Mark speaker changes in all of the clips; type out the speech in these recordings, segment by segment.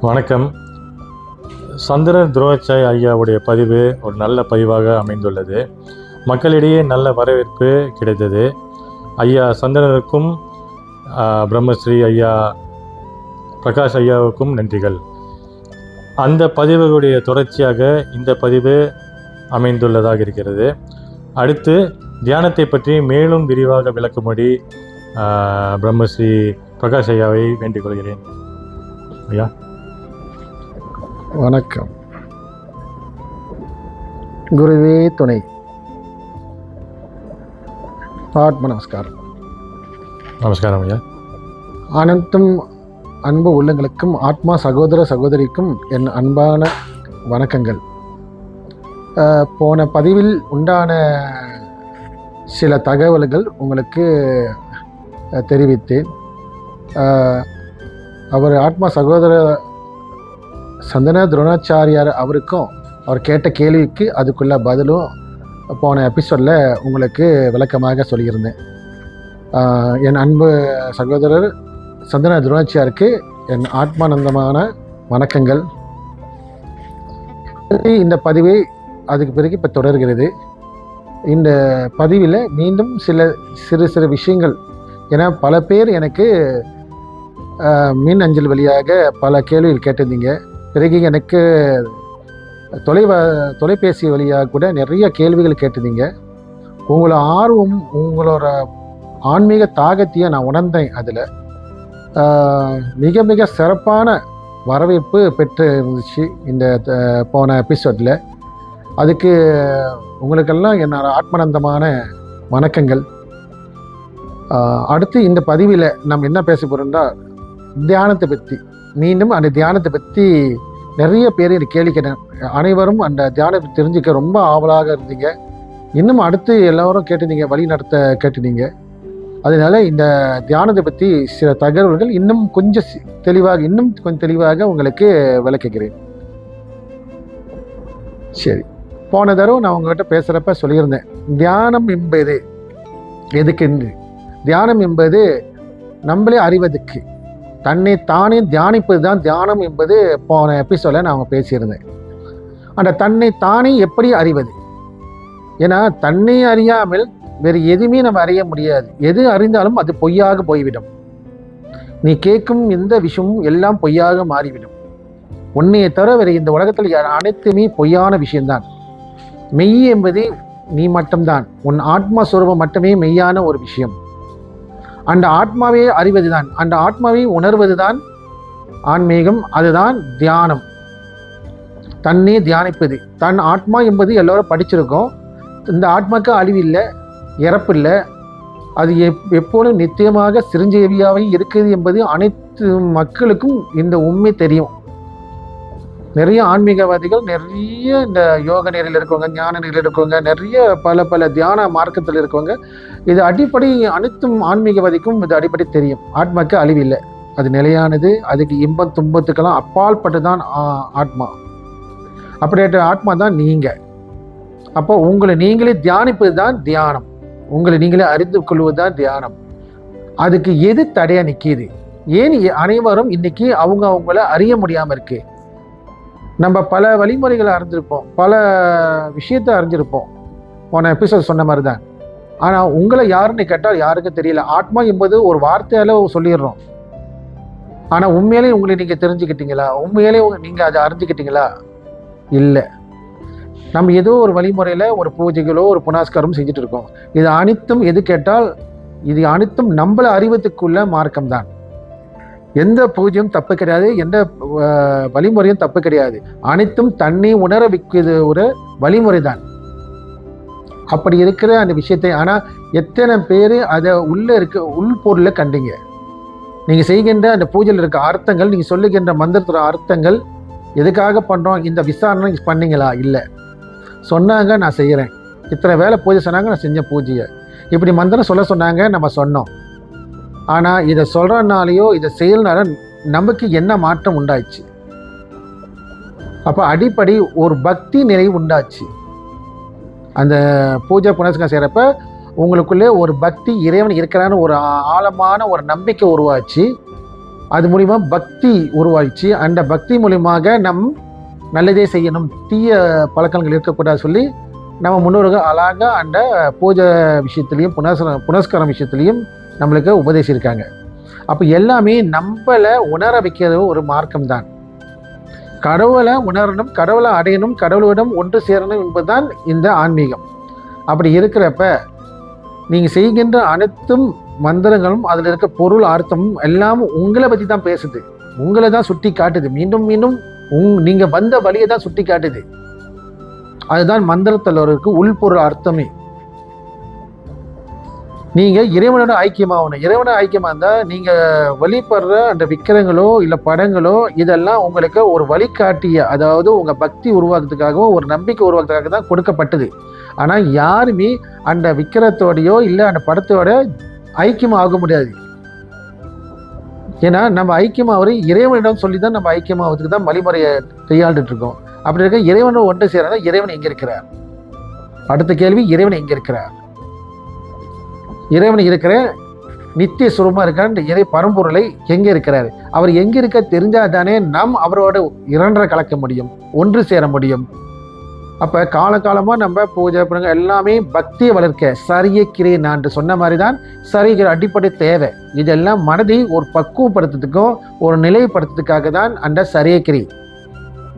Speaker 1: வணக்கம். சந்திரன் துரோச்சாய் ஐயாவுடைய பதிவு ஒரு நல்ல பதிவாக அமைந்துள்ளது. மக்களிடையே நல்ல வரவேற்பு கிடைத்தது. ஐயா சந்திரனுக்கும் பிரம்மஸ்ரீ ஐயா பிரகாஷ் ஐயாவுக்கும் நன்றிகள். அந்த பதிவுகளுடைய தொடர்ச்சியாக இந்த பதிவு அமைந்துள்ளதாக இருக்கிறது. அடுத்து தியானத்தை பற்றி மேலும் விரிவாக விளக்கும்படி பிரம்மஸ்ரீ பிரகாஷ் ஐயாவை வேண்டிக் கொள்கிறேன். ஐயா.
Speaker 2: வணக்கம். குருவே துணை. ஆத்ம நமஸ்காரம்.
Speaker 1: நமஸ்காரம் ஐயா.
Speaker 2: அனைத்தும் அன்பு உள்ளங்களுக்கும் ஆத்மா சகோதர சகோதரிக்கும் என் அன்பான வணக்கங்கள். போன பதிவில் உண்டான சில தகவல்கள் உங்களுக்கு தெரிவித்தேன். அவர் ஆத்மா சகோதர சந்தன துரோணாச்சாரியார் அவருக்கும் அவர் கேட்ட கேள்விக்கு அதுக்குள்ள பதிலும் போன எபிசோடில் உங்களுக்கு விளக்கமாக சொல்லியிருந்தேன். என் அன்பு சகோதரர் சந்தன துரோணாச்சியாருக்கு என் ஆத்மானந்தமான வணக்கங்கள். இந்த பதிவை அதுக்கு பிறகு இப்போ தொடர்கிறது. இந்த பதிவில் மீண்டும் சில சிறு சிறு விஷயங்கள். ஏன்னா பல பேர் எனக்கு மின் அஞ்சல் வழியாக பல கேள்விகள் கேட்டிருந்தீங்க. பிறகு எனக்கு தொலைவ தொலைபேசி வழியாக கூட நிறைய கேள்விகள் கேட்டிருந்தீங்க உங்களோட ஆர்வம் உங்களோட ஆன்மீக தாகத்தையும் நான் உணர்ந்தேன் அதில். மிக மிக சிறப்பான வரவேற்பு பெற்று இருந்துச்சு இந்த போன எபிசோடில் அதுக்கு உங்களுக்கெல்லாம் என்னோட ஆத்மானந்தமான வணக்கங்கள். அடுத்து இந்த பதிவில் நம்ம என்ன பேச போகிறோம்னா தியானத்தை பற்றி மீண்டும் அந்த தியானத்தை பற்றி நிறைய பேர் எனக்கு கேள்வி கேட்டேன். அனைவரும் அந்த தியானத்தை தெரிஞ்சுக்க ரொம்ப ஆவலாக இருந்தீங்க. இன்னும் அடுத்து எல்லோரும் கேட்டிருந்தீங்க வழி நடத்த கேட்டிருந்தீங்க. அதனால இந்த தியானத்தை பற்றி சில தகவல்கள் இன்னும் கொஞ்சம் தெளிவாக இன்னும் கொஞ்சம் தெளிவாக உங்களுக்கு விளக்குகிறேன். சரி. போன தடவை நான் உங்ககிட்ட பேசுகிறப்ப சொல்லியிருந்தேன் தியானம் என்பது எதுக்கென்று தியானம் என்பது நம்மளே அறிவதற்கு. தன்னை தானே தியானிப்பது தான் தியானம் என்பது போன எபிசோட நான் அவங்க பேசியிருந்தேன். அந்த தன்னை தானே எப்படி அறிவது? ஏன்னா தன்னை அறியாமல் வேறு எதுவுமே நம்ம அறிய முடியாது. எது அறிந்தாலும் அது பொய்யாக போய்விடும். நீ கேட்கும் எந்த விஷயமும் எல்லாம் பொய்யாக மாறிவிடும். உன்னையை தவிர வேறு இந்த உலகத்தில் அனைத்துமே பொய்யான விஷயம்தான். மெய் என்பது நீ மட்டும்தான். உன் ஆத்மா சுரூபம் மட்டுமே மெய்யான ஒரு விஷயம். அந்த ஆத்மாவே அறிவதுதான். அந்த ஆத்மாவை உணர்வதுதான் ஆன்மீகம் அதுதான் தியானம். தன்னே தியானிப்பது. தன் ஆத்மா என்பது எல்லோரும் படிச்சிருக்கோம். இந்த ஆத்மாக்கு அழிவில்லை இறப்பில்லை. அது எப் எப்போதும் நித்தியமாக சிரஞ்சீவியாகவே இருக்குது என்பது அனைத்து மக்களுக்கும் இந்த உண்மை தெரியும். நிறைய ஆன்மீகவாதிகள் நிறைய இந்த யோக நிலையில் இருக்கவங்க ஞான நிலையில் இருக்கவங்க நிறைய பல பல தியான மார்க்கத்தில் இருக்கவங்க இது அடிப்படை அனைத்தும் ஆன்மீகவாதிக்கும் இது அடிப்படை தெரியும். ஆத்மாக்கு அழிவில்லை. அது நிலையானது அதுக்கு இன்பம் துன்பத்துக்கெல்லாம் அப்பாற்பட்டு தான் ஆத்மா. அப்படியேற்ற ஆத்மா தான் நீங்கள் அப்போ உங்களை நீங்களே தியானிப்பது தான் தியானம். உங்களை நீங்களே அறிந்து கொள்வது தான் தியானம். அதுக்கு எது தடையா நிற்கிது ஏன் அனைவரும் இன்னைக்கு அவங்க அவங்கள அறிய முடியாம இருக்கு? நம்ம பல வழிமுறைகளை அறிஞ்சிருப்போம். பல விஷயத்தை அறிஞ்சிருப்போம். போன எபிசோட் சொன்ன மாதிரி தான் ஆனால் உங்களை யாருன்னு கேட்டால் யாருக்கும் தெரியல. ஆத்மா என்பது ஒரு வார்த்தையால சொல்லிடுறோம். ஆனால் உண்மையிலே உங்களை நீங்கள் தெரிஞ்சுக்கிட்டீங்களா? உண்மையிலே நீங்கள் அதை அறிஞ்சுக்கிட்டீங்களா? இல்லை. நம்ம ஏதோ ஒரு வழிமுறையில் ஒரு பூஜைகளோ ஒரு புனாஸ்காரம் செஞ்சுட்டு இருக்கோம். இது அனைத்தும் எது கேட்டால் இது அனைத்தும் நம்மளை அறிவத்துக்குள்ள மார்க்கம் தான் எந்த பூஜையும் தப்பு கிடையாது எந்த வழிமுறையும் தப்பு கிடையாது. அனைத்தும் தன்னை உணர வைக்கிறது ஒரு வழிமுறை தான் அப்படி இருக்கிற அந்த விஷயத்தை ஆனால் எத்தனை பேர் அதை உள்ளே இருக்க உள்பொருளை கண்டீங்க? நீங்கள் செய்கின்ற அந்த பூஜையில் இருக்க அர்த்தங்கள் நீங்கள் சொல்லுகின்ற மந்திரத்தோட அர்த்தங்கள் எதுக்காக பண்ணுறோம் இந்த விசாரணை பண்ணீங்களா? இல்லை. சொன்னாங்க நான் செய்கிறேன் இத்தனை வேலை பூஜை சொன்னாங்க நான் செஞ்ச பூஜையை. இப்படி மந்திரம் சொல்ல சொன்னாங்க நம்ம சொன்னோம். ஆனால் இதை சொல்கிறனாலேயோ இதை செயல்னால நமக்கு என்ன மாற்றம் உண்டாச்சு? அப்போ அடிப்படை ஒரு பக்தி நிலை உண்டாச்சு. அந்த பூஜை புனஸ்காரம் செய்கிறப்ப உங்களுக்குள்ளே ஒரு பக்தி இறைவன் இருக்கிறான்னு ஒரு ஆழமான ஒரு நம்பிக்கை உருவாச்சு. அது மூலிமா பக்தி உருவாயிடுச்சு. அந்த பக்தி மூலியமாக நம் நல்லதே செய்யணும் தீய பழக்கங்கள் இருக்கக்கூடாது சொல்லி நம்ம முன்னோர்கள் அழகாக அந்த பூஜை விஷயத்துலையும் புனஸ்கரம் புனஸ்காரம் விஷயத்துலையும் நம்மளுக்கு உபதேசியிருக்காங்க அப்போ எல்லாமே நம்மளை உணர வைக்கிறது ஒரு மார்க்கம் தான் கடவுளை உணரணும் கடவுளை அடையணும் கடவுளிடம் ஒன்று சேரணும் என்பதுதான் இந்த ஆன்மீகம். அப்படி இருக்கிறப்ப நீங்கள் செய்கின்ற அனைத்தும் மந்திரங்களும் அதில் இருக்க பொருள் அர்த்தமும் எல்லாம் உங்களை பற்றி தான் பேசுது. உங்களை தான் சுட்டி காட்டுது. மீண்டும் மீண்டும் உங் நீங்கள் வந்த வழியை தான் சுட்டி காட்டுது. அதுதான் மந்திரத்தில் இருக்க உள்பொருள் அர்த்தமே. நீங்கள் இறைவனோட ஐக்கியமாகணும். இறைவனோட ஐக்கியமாக இருந்தால் நீங்கள் வழிபடுற அந்த விக்கிரங்களோ இல்லை படங்களோ இதெல்லாம் உங்களுக்கு ஒரு வழிகாட்டிய அதாவது உங்கள் பக்தி உருவாக்குறதுக்காகவும் ஒரு நம்பிக்கை உருவாக்குறதுக்காக தான் கொடுக்கப்பட்டது. ஆனால் யாருமே அந்த விக்கிரத்தோடையோ இல்லை அந்த படத்தோட ஐக்கியம் ஆக முடியாது. ஏன்னா நம்ம ஐக்கியமாவது இறைவனிடம் சொல்லி தான் நம்ம ஐக்கியமாவதுக்கு தான் வழிமுறையை கையாண்டுட்டு இருக்கோம். அப்படி இருக்க இறைவனை ஒன்று சேரனா இறைவன் எங்கே இருக்கிறார்? அடுத்த கேள்வி இறைவன் எங்கே இருக்கிறார்? இறைவன் இருக்கிற நித்திய சுரூபமா இருக்கான். இறை பரம்பொருளை எங்கே இருக்கிறார்? அவர் எங்கே இருக்க தெரிஞ்சாதானே நாம் அவரோட இரண்டரை கலக்க முடியும் ஒன்று சேர முடியும். அப்போ காலகாலமாக நம்ம பூஜை பண்ணுங்க எல்லாமே பக்தியை வளர்க்க சரிய கிரை நான் சொன்ன மாதிரி தான் சரிகிற அடிப்படை தேவை. இதெல்லாம் மனதை ஒரு பக்குவப்படுத்துறதுக்கும் ஒரு நிலைப்படுத்துறதுக்காக தான் அந்த சரியக்கிரி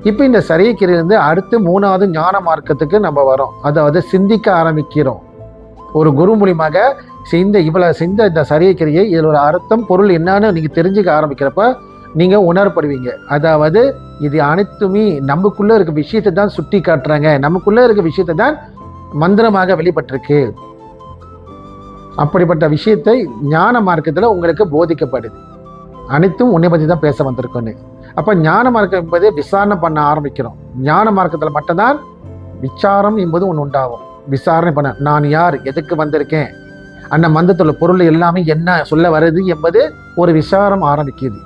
Speaker 2: இப்போ இந்த சரியக்கிரியிலேருந்து அடுத்து மூணாவது ஞான மார்க்கத்துக்கு நம்ம வரோம். அதாவது சிந்திக்க ஆரம்பிக்கிறோம். ஒரு குரு மூலியமாக செய்த இவ்வளோ செஞ்ச இந்த சரியக்கிரியை இதில் ஒரு அர்த்தம் பொருள் என்னன்னு நீங்கள் தெரிஞ்சுக்க ஆரம்பிக்கிறப்ப நீங்கள் உணரப்படுவீங்க. அதாவது இது அனைத்துமே நமக்குள்ளே இருக்க விஷயத்தை தான் சுட்டி காட்டுறாங்க. நமக்குள்ளே இருக்க விஷயத்தை தான் மந்திரமாக வெளிப்பட்டிருக்கு. அப்படிப்பட்ட விஷயத்தை ஞான மார்க்கத்தில் உங்களுக்கு போதிக்கப்படுது. அனைத்தும் உன்னை பற்றி தான் பேச வந்திருக்கோன்னு. அப்போ ஞான மார்க்கம் என்பது விசாரணை பண்ண ஆரம்பிக்கிறோம். ஞான மார்க்கத்தில் மட்டும்தான் விசாரம் என்பது ஒன்று உண்டாகும். விசாரணை பண்ண நான் யார்? எதுக்கு வந்திருக்கேன்? அந்த மந்தத்துள்ள பொருள் எல்லாமே என்ன சொல்ல வருது என்பது ஒரு விசாரம் ஆரம்பிக்குது.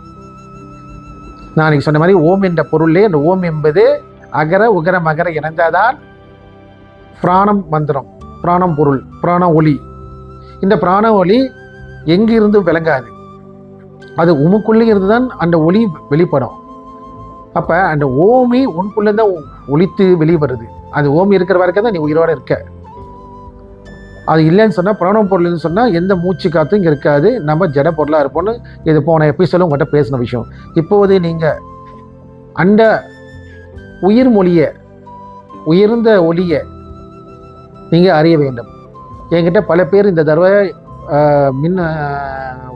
Speaker 2: நான் இன்னைக்கு சொன்ன மாதிரி ஓம் என்ற பொருளே அந்த ஓம் என்பது அகர உகர மகர இணைந்தாதான் பிராணம் மந்திரம் பிராணம் பொருள் பிராண ஒளி. இந்த பிராண ஒளி எங்கிருந்து விளங்காது. அது உமக்குள்ளே இருந்து தான் அந்த ஒளி வெளிப்படும். அப்போ அந்த ஓமி உனக்குள்ளே தான் ஒளித்து வெளிவருது. அது ஓமி இருக்கிற வரைக்கும் தான் நீ உயிரோட இருக்க. அது இல்லைன்னு சொன்னால் பிராணம் பொருள்னு சொன்னால் எந்த மூச்சு காற்றும் இங்கே இருக்காது. நம்ம ஜட பொருளாக இருப்போம்னு இது போன எபிசோடும் உங்கள்கிட்ட பேசின விஷயம். இப்போது நீங்கள் அந்த உயிர் மொழியை உயர்ந்த ஒளியை நீங்கள் அறிய வேண்டும். என்கிட்ட பல பேர் இந்த தடவை மின்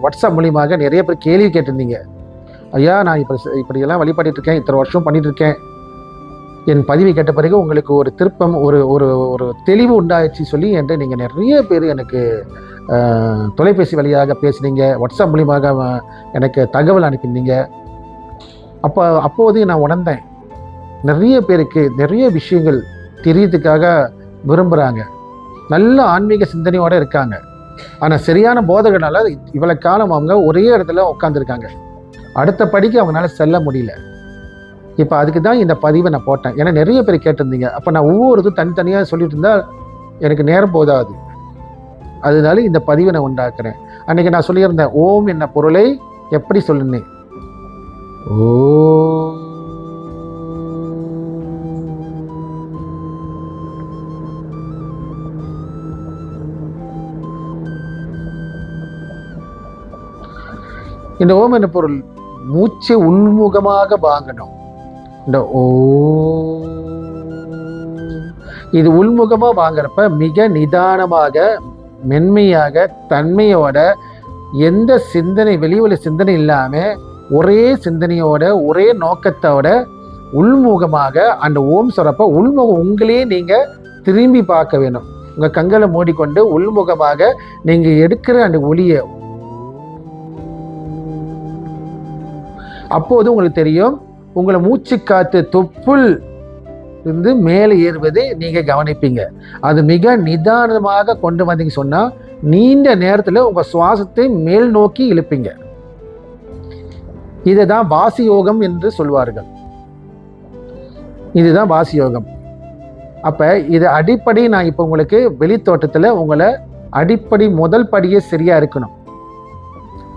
Speaker 2: வாட்ஸ்அப் மூலியமாக நிறைய பேர் கேள்வி கேட்டிருந்தீங்க. ஐயா நான் இப்போ இப்படியெல்லாம் வழிபாட்டிட்டு இருக்கேன் இத்தனை வருஷம் பண்ணிட்டு இருக்கேன். என் பதிவை கேட்ட பிறகு உங்களுக்கு ஒரு திருப்பம் ஒரு ஒரு ஒரு தெளிவு உண்டாயிடுச்சு சொல்லி என்று நீங்கள் நிறைய பேர் எனக்கு தொலைபேசி வழியாக பேசுனீங்க. வாட்ஸ்அப் மூலியமாக எனக்கு தகவல் அனுப்பியிருந்தீங்க அப்போ அப்போது நான் உணர்ந்தேன். நிறைய பேருக்கு நிறைய விஷயங்கள் தெரியறதுக்காக விரும்புகிறாங்க நல்ல ஆன்மீக சிந்தனையோடு இருக்காங்க. ஆனால் சரியான போதகனால இவ்வளோ காலம் அவங்க ஒரே இடத்துல உட்காந்துருக்காங்க அடுத்த படிக்கு அவங்களால செல்ல முடியல. இப்போ அதுக்கு தான் இந்த பதிவை நான் போட்டேன். ஏன்னா நிறைய பேர் கேட்டிருந்தீங்க. அப்போ நான் ஒவ்வொருதும் தனித்தனியாக சொல்லிட்டு இருந்தால் எனக்கு நேரம் போதாது. அதனால இந்த பதிவை நான் உண்டாக்குறேன். அன்னைக்கு நான் சொல்லியிருந்தேன் ஓம் என்ன பொருளை எப்படி சொல்லுனேன்? ஓ இந்த ஓம் என்ன பொருள்? மூச்சை உள்முகமாக வாங்கணும். இந்த ஓ. இது உள்முகமாக வாங்குறப்ப மிக நிதானமாக மென்மையாக தன்மையோட எந்த சிந்தனை வெளிவெளி சிந்தனை இல்லாமல் ஒரே சிந்தனையோட ஒரே நோக்கத்தோட உள்முகமாக அந்த ஓம் சொல்றப்ப உள்முகம் உங்களே நீங்கள் திரும்பி பார்க்க வேணும். உங்கள் கண்களை மூடிக்கொண்டு உள்முகமாக நீங்கள் எடுக்கிற அந்த ஒளியை. அப்போது உங்களுக்கு தெரியும் உங்களை மூச்சு காத்து தொப்புள் இருந்து மேலே ஏறுவதை நீங்க கவனிப்பீங்க. அது மிக நிதானமாக கொண்டு வந்தீங்க சொன்னால் நீண்ட நேரத்தில் உங்க சுவாசத்தை மேல் நோக்கி இழுப்பீங்க. இதை தான் வாசி யோகம் என்று சொல்வார்கள். இதுதான் வாசி யோகம். அப்ப இது அடிப்படை நான் இப்போ உங்களுக்கு வெளித்தோட்டத்தில் உங்களை அடிப்படை முதல் படியே சரியா இருக்கணும்.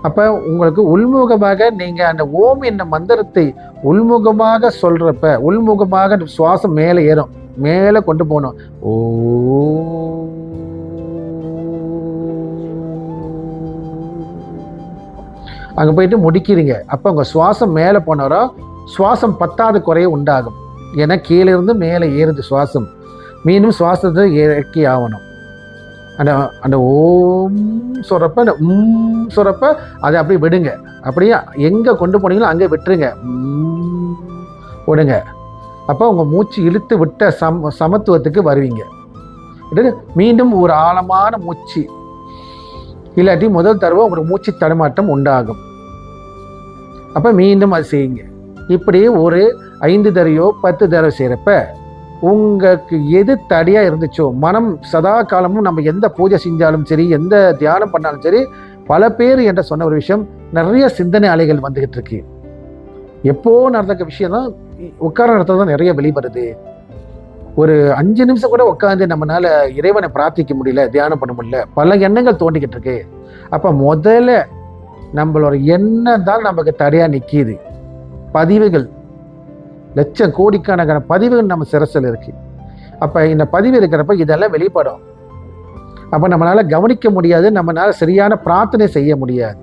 Speaker 2: அப்போ உங்களுக்கு உள்முகமாக நீங்கள் அந்த ஓம் என்ற மந்திரத்தை உள்முகமாக சொல்கிறப்ப உள்முகமாக சுவாசம் மேலே ஏறும். மேலே கொண்டு போகணும். ஓ. அங்கே போயிட்டு முடிக்கிறீங்க. அப்போ உங்கள் சுவாசம் மேலே போனாரோ? சுவாசம் பத்தாத குறைய உண்டாகும். ஏன்னா கீழே இருந்து மேலே ஏறுது சுவாசம். மீண்டும் சுவாசத்தை இறக்கி ஆகணும். அந்த அந்த ஓம் சொல்கிறப்ப அந்த உம் சொல்கிறப்ப அதை அப்படியே விடுங்க. அப்படியே எங்கே கொண்டு போனீங்களோ அங்கே விட்டுருங்க. விடுங்க. அப்போ உங்கள் மூச்சு இழுத்து விட்ட சம் சமத்துவத்துக்கு வருவீங்க. மீண்டும் ஒரு ஆழமான மூச்சு. இல்லாட்டி முதல் தடவை உங்களுக்கு மூச்சு தடுமாட்டம் உண்டாகும். அப்போ மீண்டும் அது செய்யுங்க. இப்படி ஒரு ஐந்து தடவையோ பத்து தடவை செய்கிறப்ப உங்களுக்கு எது தடையாக இருந்துச்சோ மனம் சதா காலமும் நம்ம எந்த பூஜை செஞ்சாலும் சரி எந்த தியானம் பண்ணாலும் சரி பல பேர் என்ற சொன்ன ஒரு விஷயம் நிறைய சிந்தனை அலைகள் வந்துகிட்டு இருக்கு. எப்போ நடந்த விஷயம் தான் உட்கார இடத்துல தான் நிறைய வெளிப்படுது ஒரு அஞ்சு நிமிஷம் கூட உட்காந்து நம்மளால இறைவனை பிரார்த்திக்க முடியல தியானம் பண்ண முடியல பல எண்ணங்கள் தோண்டிக்கிட்டு இருக்கு. அப்போ முதல்ல நம்மளோட எண்ணம் தான் நமக்கு தடையாக நிற்கிது பதிவுகள் லட்சம் கோடிக்கணக்கான பதிவுகள் நம்ம சிரசில் இருக்கு. அப்போ இந்த பதிவு இருக்கிறப்ப இதெல்லாம் வெளிப்படும். அப்போ நம்மளால் கவனிக்க முடியாது நம்மளால் சரியான பிரார்த்தனை செய்ய முடியாது.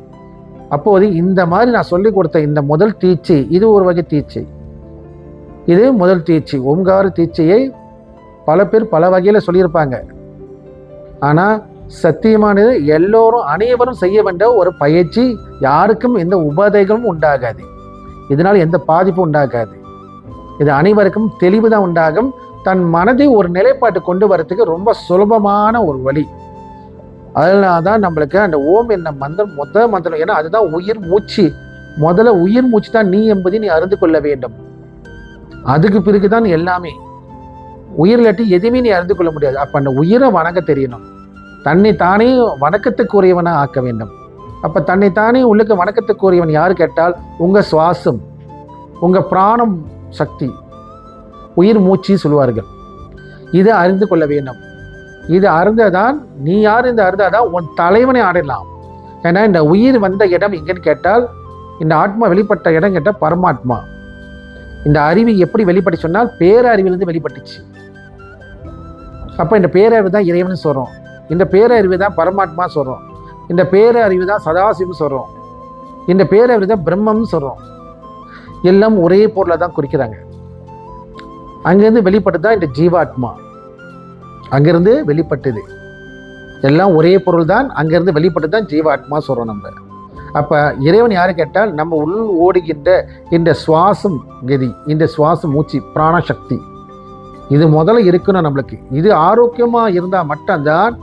Speaker 2: அப்போது இந்த மாதிரி நான் சொல்லி கொடுத்த இந்த முதல் தீச்சி இது ஒரு வகை தீச்சி இது முதல் தீட்சை ஓங்கார தீட்சையை பல பேர் பல வகையில் சொல்லியிருப்பாங்க. ஆனால் சத்தியமானது எல்லோரும் அனைவரும் செய்ய வேண்டிய ஒரு பயிற்சி யாருக்கும் எந்த உபாதைகளும் உண்டாகாது. இதனால் எந்த பாதிப்பும் உண்டாகாது. இது அனைவருக்கும் தெளிவு தான் உண்டாகும். தன் மனதை ஒரு நிலைப்பாட்டு கொண்டு வரத்துக்கு ரொம்ப சுலபமான ஒரு வழி. அதனால தான் நம்மளுக்கு அந்த ஓம் என்ன மந்திரம் மொத்த மந்திரம் ஏன்னா அதுதான் உயிர் மூச்சு. முதல்ல உயிர் மூச்சு தான் நீ என்பதை நீ அறிந்து கொள்ள வேண்டும். அதுக்கு பிறகு தான் எல்லாமே. உயிர் இல்லாட்டி எதுவுமே நீ அறிந்து கொள்ள முடியாது. அப்போ அந்த உயிரை வணங்க தெரியணும். தன்னை தானே வணக்கத்துக்குரியவனாக ஆக்க வேண்டும். அப்போ தன்னை தானே உள்ளுக்கு வணக்கத்துக்குரியவன் யார் கேட்டால் உங்கள் சுவாசம். உங்கள் பிராணம் சக்தி. உயிர் மூச்சு சொல்லுவார்கள். இதை அறிந்து கொள்ள வேண்டும். இது அருந்ததான் நீ யார் இந்த அருந்தாதான் உன் தலைவனை ஆடலாம். ஏன்னா இந்த உயிர் வந்த இடம் எங்கன்னு கேட்டால் இந்த ஆத்மா வெளிப்பட்ட இடம் கேட்டால் பரமாத்மா. இந்த அறிவு எப்படி வெளிப்பட்டு சொன்னால் பேரறிவிலிருந்து வெளிப்பட்டுச்சு. அப்போ இந்த பேரறிவு தான் இறைவன் சொல்கிறோம் இந்த பேரறிவு தான் பரமாத்மா சொல்கிறோம் இந்த பேரறிவு தான் சதாசிவம் சொல்கிறோம் இந்த பேரறிவு தான் பிரம்மம்னு சொல்கிறோம் எல்லாம் ஒரே பொருளை தான் குறிக்கிறாங்க. அங்கேருந்து வெளிப்பட்டு தான் இந்த ஜீவாத்மா. அங்கிருந்து வெளிப்பட்டது. எல்லாம் ஒரே பொருள் தான் அங்கிருந்து வெளிப்பட்டு தான் ஜீவாத்மா சொல்கிறோம் நம்ம. அப்போ இறைவன் யாரு கேட்டால் நம்ம உள் ஓடுகின்ற இந்த சுவாசம் கதி இந்த சுவாசம் மூச்சு பிராணசக்தி. இது முதல்ல இருக்கணும் நம்மளுக்கு. இது ஆரோக்கியமாக இருந்தால் மட்டும்தான்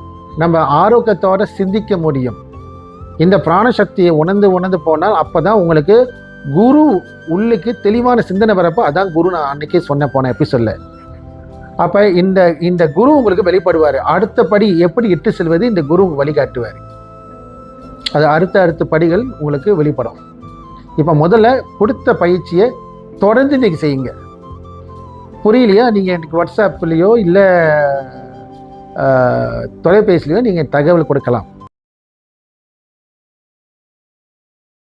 Speaker 2: நம்ம ஆரோக்கியத்தோட சிந்திக்க முடியும். இந்த பிராணசக்தியை உணர்ந்து உணர்ந்து போனால் அப்போ தான் உங்களுக்கு குரு உள்ளுக்கு தெளிவான சிந்தனை வரப்போ அதான் குரு நான் அன்றைக்கே சொன்ன போன எபிசோட்ல அப்போ இந்த இந்த குரு உங்களுக்கு வெளிப்படுவார். அடுத்தபடி எப்படி இட்டு செல்வது இந்த குரு வழிகாட்டுவார். அது அடுத்த அடுத்த படிகள் உங்களுக்கு வெளிப்படும். இப்போ முதல்ல கொடுத்த பயிற்சியை தொடர்ந்து நீங்கள் செய்யுங்க. புரியலையா? நீங்கள் எனக்கு வாட்ஸ்அப்லேயோ இல்லை தொலைபேசிலையோ நீங்கள் தகவல் கொடுக்கலாம்.